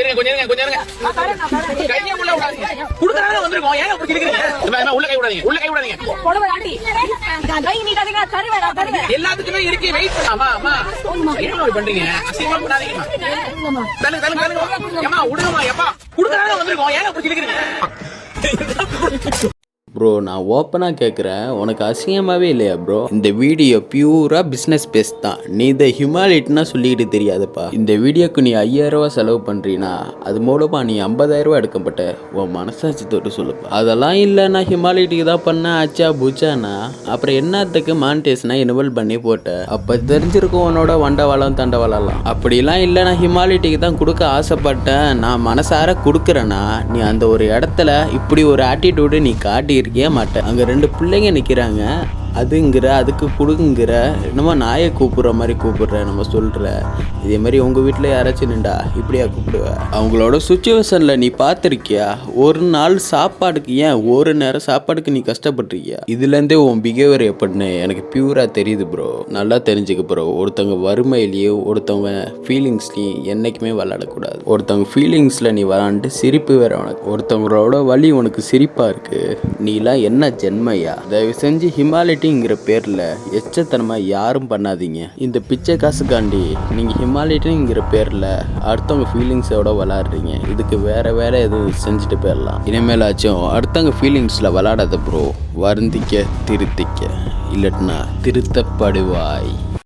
கொஞ்சம் இருங்க, கொஞ்சம் இருங்க. கையை உள்ள விடாதீங்க. குடுக்கறதானே வந்திருக்கோம். ஏங்க? இந்த மாதிரி உள்ள கை விடாதீங்க, உள்ள கை விடாதீங்க. புடவை ஆண்டி கை நீட்டாதீங்க தருவேன் நான் தருவேன் எல்லாத்துக்குமே இருக்கு வெயிட் அம்மா அம்மா. என்ன பண்றீங்க? அசிங்கமா பண்ணாதீங்கம்மா தள்ளுங்க ஏம்மா விடுங்கம்மா எப்பா வந்திருக்கோம். ஏங்க கிறுக்குறீங்க ப்ரோ நான் ஓப்பனாக கேட்குறேன் உனக்கு அசிங்கமாகவே இல்லையா ப்ரோ இந்த வீடியோ பியூராக பிஸ்னஸ் பேஸ் தான். நீ இந்த ஹியூமாலிட்டினா சொல்லிக்கிட்டு தெரியாதுப்பா. இந்த வீடியோக்கு நீ ஐயாயிரரூவா செலவு பண்ணுறீனா அது மூலமாக நீ ஐம்பதாயிரரூவா எடுக்கப்பட்ட உன் மனசாட்சி தொட்டு சொல்லுப்பா. அதெல்லாம் இல்லை நான் ஹிமாலிட்டிக்கு தான் பண்ணேன் ஆச்சா பூச்சானா. அப்புறம் என்னத்துக்கு மான்டேஷனாக இன்வால்வ் பண்ணி போட்டேன் அப்போ தெரிஞ்சிருக்கும் உன்னோட வண்டவாளம் தண்டவாளம் அப்படிலாம் இல்லை நான் ஹிமாலிட்டிக்கு தான் கொடுக்க ஆசைப்பட்டேன். நான் மனசார கொடுக்குறேன்னா நீ அந்த ஒரு இடத்துல இப்படி ஒரு ஆட்டிடியூடு நீ காட்டியிருக்கே மாட்டேன் அங்கே ரெண்டு பிள்ளைங்க நிற்கிறாங்க அதுங்கிற அதுக்கு கொடுங்கிற என்னமோ நாயை கூப்பிட்ற மாதிரி கூப்பிட்ற நம்ம சொல்கிற இதே மாதிரி உங்கள் வீட்டில் யாராச்சும் நின்றா இப்படியா கூப்பிடுவ? அவங்களோட சுச்சுவேஷனில் நீ பார்த்துருக்கியா? ஒரு நாள் சாப்பாடுக்கு ஏன் ஒரு நேரம் சாப்பாடுக்கு நீ கஷ்டப்பட்டிருக்கியா? இதுலேருந்தே உன் பிஹேவியர் எப்படின்னு எனக்கு பியூராக தெரியுது ப்ரோ நல்லா தெரிஞ்சுக்க ப்ரோ ஒருத்தவங்க வறுமையிலையும் ஒருத்தவங்க ஃபீலிங்ஸ்லையும் என்றைக்குமே விளாடக்கூடாது ஒருத்தவங்க ஃபீலிங்ஸில் நீ விளாண்டு சிரிப்பு வேற உனக்கு. ஒருத்தவங்களோட வலி உனக்கு சிரிப்பாக இருக்குது நீலாம் என்ன ஜென்மையா? தயவு செஞ்சு ஹிமாலிட்டிங்கிற பேரில் எச்சத்தனமாக யாரும் பண்ணாதீங்க. இந்த பிச்சை காசுக்காண்டி நீங்கள் ஹிமாலயட்டிங்கிற பேரில் அடுத்தவங்க ஃபீலிங்ஸோட விளாடுறீங்க. இதுக்கு வேற வேற எதுவும் செஞ்சுட்டு போயிடலாம். இனிமேலாச்சும் அடுத்தவங்க ஃபீலிங்ஸில் விளாடாத ப்ரோ வருந்திக்க திருத்திக்க. இல்லட்டினா திருத்தப்படுவாய்.